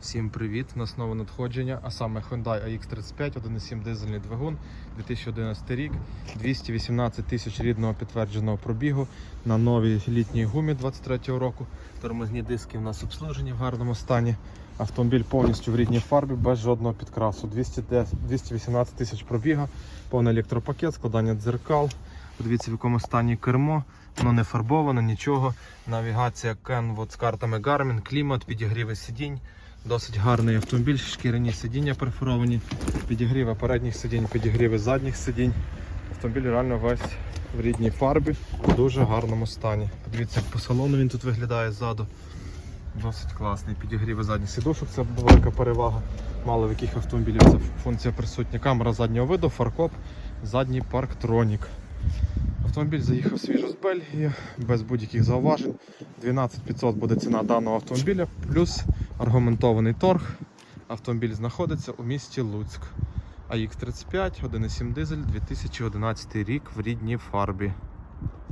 Всім привіт! У нас нове надходження, а саме Hyundai AX35, 1.7 дизельний двигун, 2011 рік, 218 тисяч рідного підтвердженого пробігу на новій літній гумі 23 року. Тормозні диски в нас обслужені в гарному стані. Автомобіль повністю в рідній фарбі без жодного підкрасу. 210 218 тисяч пробіга, повний електропакет, складання дзеркал. Подивіться, в якому стані кермо. Воно не фарбоване, нічого. Навігація Kenwood з картами Garmin, клімат, підігріви сидінь. Досить гарний автомобіль, шкіряні сидіння перфоровані, підігріви передніх сидінь, підігріви задніх сидінь. Автомобіль реально весь в рідній фарбі, в дуже гарному стані. Подивіться, по салону він тут виглядає ззаду. Досить класний. Підігріви задніх сидушок, це велика перевага. Мало в яких автомобілів ця функція присутня. Камера заднього виду, фаркоп, задній парктронік. Автомобіль заїхав свіжо з Бельгії, без будь-яких зауважень. 12500 буде ціна даного автомобіля, плюс аргументований торг. Автомобіль знаходиться у місті Луцьк. АХ35, 1.7 дизель, 2011 рік в рідній фарбі.